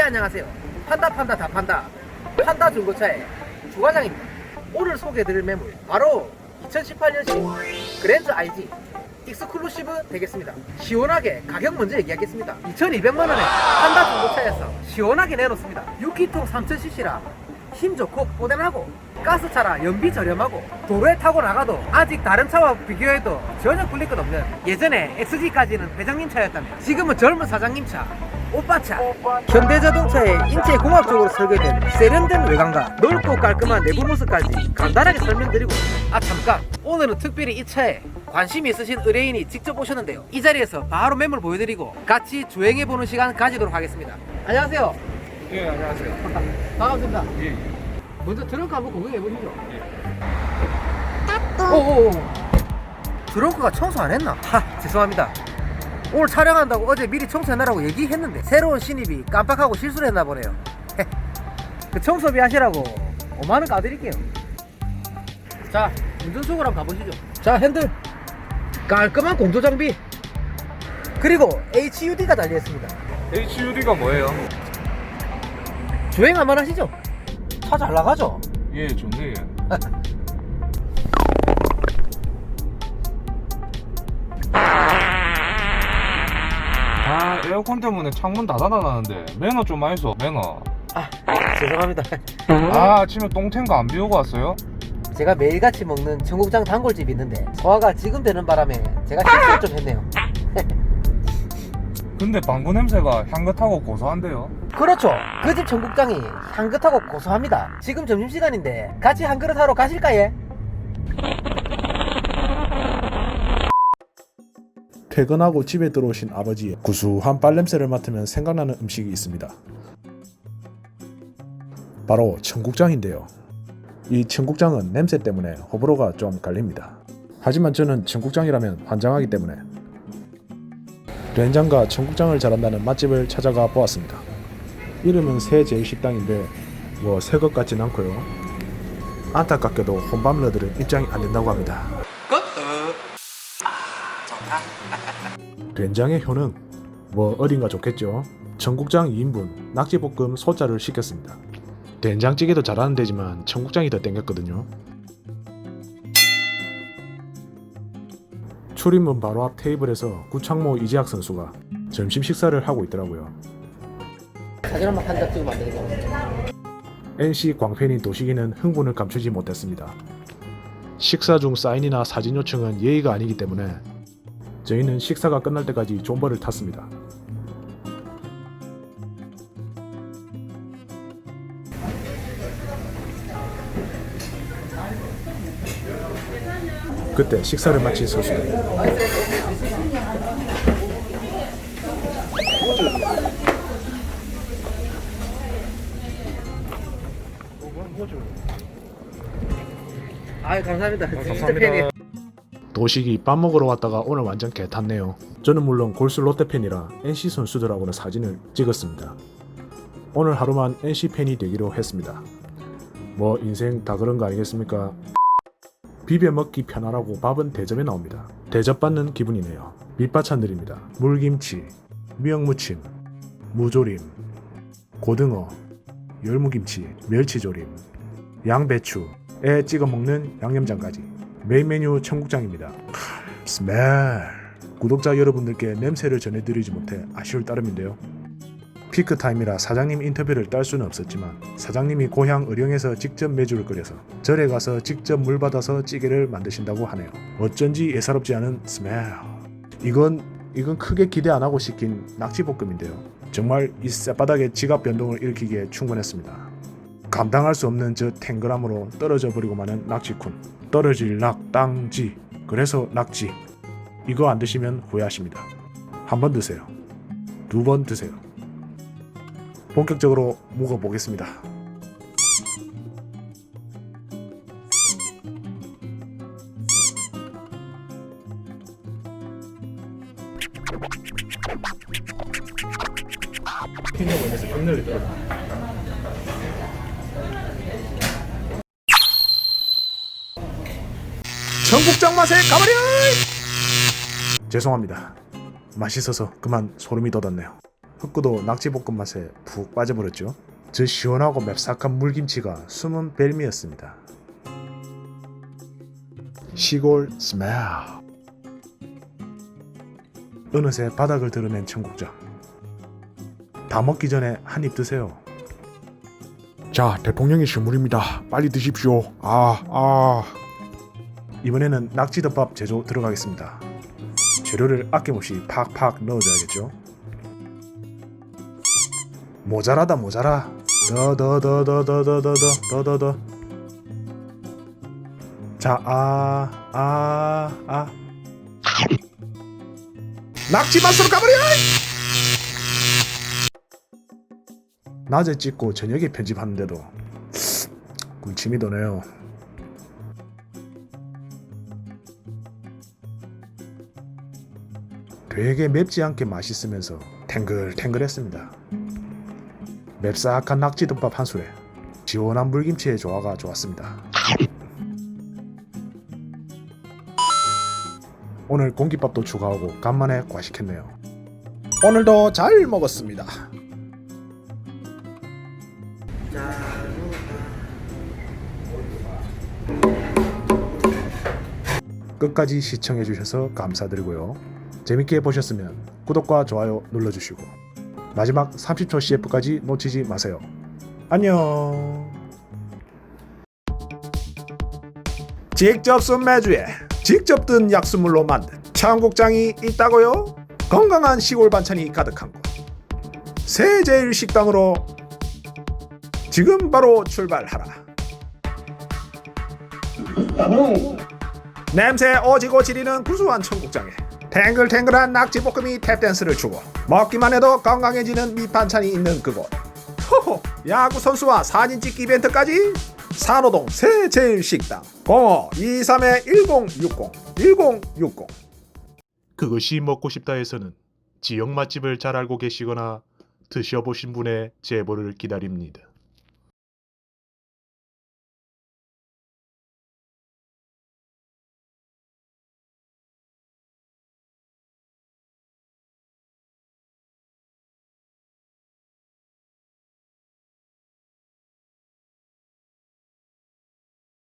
네 안녕하세요. 판다 판다 다 판다. 판다 중고차의 주과장입니다. 오늘 소개해드릴 매물 바로 2018년식 그랜저 IG 익스클루시브 되겠습니다. 시원하게 가격 먼저 얘기하겠습니다. 2200만원에 판다 중고차에서 시원하게 내놓습니다. 6기통 3000cc라 힘 좋고 뽀대하고 가스차라 연비 저렴하고 도로에 타고 나가도 아직 다른 차와 비교해도 전혀 꿀릴 것 없는 예전에 XG까지는 회장님 차였다면 지금은 젊은 사장님 차 오빠 차. 현대자동차의 인체 공학적으로 설계된 세련된 외관과 넓고 깔끔한 내부 모습까지 간단하게 설명드리고. 있습니다. 아 잠깐. 오늘은 특별히 이 차에 관심이 있으신 의뢰인이 직접 오셨는데요. 이 자리에서 바로 매물 보여드리고 같이 주행해보는 시간 가지도록 하겠습니다. 안녕하세요. 예, 안녕하세요. 반갑습니다. 예, 먼저 트렁크 한번 구경해보시죠. 오오오. 트렁크가 청소 안 했나? 하 죄송합니다 오늘 촬영한다고 어제 미리 청소해놔라고 얘기했는데 새로운 신입이 깜빡하고 실수를 했나 보네요. 그 청소비 하시라고 5만원 까드릴게요. 자 운전석으로 한번 가보시죠. 자 핸들. 깔끔한 공조 장비. 그리고 HUD가 달려있습니다. HUD가 뭐예요? 주행 한번 하시죠. 차 잘 나가죠? 예, 좋네. 에어컨 때문에 창문 닫아놔놨는데 매너 좀 많이 써, 매너. 아 죄송합니다 아, 아침에 똥탱거 안 비우고 왔어요? 제가 매일같이 먹는 청국장 단골집이 있는데 소화가 지금 되는 바람에 제가 실수를 좀 했네요 근데 방구 냄새가 향긋하고 고소한데요? 그렇죠 그 집 청국장이 향긋하고 고소합니다 지금 점심시간인데 같이 한 그릇 하러 가실까예? 퇴근하고 집에 들어오신 아버지의 구수한 빨냄새를 맡으면 생각나는 음식이 있습니다. 바로 청국장인데요. 이 청국장은 냄새 때문에 호불호가 좀 갈립니다. 하지만 저는 청국장이라면 환장하기 때문에 된장과 청국장을 잘한다는 맛집을 찾아가 보았습니다. 이름은 새제일식당인데 뭐 새 것 같진 않고요. 안타깝게도 혼밥러들은 입장이 안 된다고 합니다. 된장의 효능 뭐 어딘가 좋겠죠. 청국장 2인분, 낙지볶음 소자를 시켰습니다. 된장찌개도 잘하는 데지만 청국장이 더 땡겼거든요. 출입문 바로 앞 테이블에서 구창모 이재학 선수가 점심 식사를 하고 있더라고요. 사진 한번 한장 찍으면 안 되겠죠? NC 광팬인 도식이는 흥분을 감추지 못했습니다. 식사 중 사인이나 사진 요청은 예의가 아니기 때문에 저희는 식사가 끝날 때까지 존버를 탔습니다. 그때 식사를 마친 선수는 아유 감사합니다 진짜 감사합니다. 팬이에요 도식이 밥 먹으러 왔다가 오늘 완전 개탔네요. 저는 물론 골수 롯데 팬이라 NC 선수들하고는 사진을 찍었습니다. 오늘 하루만 NC 팬이 되기로 했습니다. 뭐 인생 다 그런 거 아니겠습니까? 비벼 먹기 편하라고 밥은 대접에 나옵니다. 대접받는 기분이네요. 밑반찬 드립니다. 물김치, 미역무침, 무조림, 고등어, 열무김치, 멸치조림, 양배추 에 찍어 먹는 양념장까지. 메인 메뉴 청국장입니다. 크, 스멜. 구독자 여러분들께 냄새를 전해드리지 못해 아쉬울 따름인데요. 피크 타임이라 사장님 인터뷰를 딸 수는 없었지만 사장님이 고향 의령에서 직접 매주를 끓여서 절에 가서 직접 물 받아서 찌개를 만드신다고 하네요. 어쩐지 예사롭지 않은 스멜. 이건 이건 크게 기대 안 하고 시킨 낙지볶음인데요. 정말 이 쌔바닥에 지갑 변동을 일으키기에 충분했습니다. 감당할 수 없는 저 탱글함으로 떨어져 버리고 마는 낙지쿤. 떨어질 낙, 땅지. 그래서 낙지. 이거 안 드시면 후회하십니다. 한 번 드세요. 두 번 드세요. 본격적으로 먹어보겠습니다. 킹덤원에서 경렬이 들 청국장 맛에 가버려! 죄송합니다. 맛있어서 그만 소름이 돋았네요. 흑구도 낙지볶음 맛에 푹 빠져버렸죠. 저 시원하고 맵싹한 물김치가 숨은 벨미였습니다. 시골 스멜. 어느새 바닥을 드러낸 청국장. 다 먹기 전에 한 입 드세요. 자, 대통령의 선물입니다. 빨리 드십시오. 아, 아. 이번에는 낙지덮밥 제조 들어가겠습니다. 재료를 아낌없이 팍팍 넣어줘야겠죠. 모자라다 모자라. 더 더 더 더 더 더 더 더 더 더. 자, 아, 아, 아. 낙지 맛으로 가버려! 낮에 찍고 저녁에 편집하는데도 군침이 도네요. 되게 맵지 않게 맛있으면서 탱글탱글했습니다. 맵싹한 낙지덮밥 한 술에 시원한 물김치의 조화가 좋았습니다. 오늘 공깃밥도 추가하고 간만에 과식했네요. 오늘도 잘 먹었습니다. 자, 끝까지 시청해주셔서 감사드리고요. 재밌게 보셨으면 구독과 좋아요 눌러주시고 마지막 30초 CF까지 놓치지 마세요. 안녕. 직접 쓴 매주에 직접 든 약수물로 만든 청국장이 있다고요? 건강한 시골 반찬이 가득한 곳. 세제일 식당으로 지금 바로 출발하라. 냄새 오지고 지리는 구수한 청국장에 탱글탱글한 낙지볶음이 탭댄스를 주고 먹기만 해도 건강해지는 밑반찬이 있는 그곳. 호호 야구 선수와 사진 찍기 이벤트까지? 산호동 새제일식당. 05-23-1060 1060 그것이 먹고 싶다 해서는 지역 맛집을 잘 알고 계시거나 드셔보신 분의 제보를 기다립니다.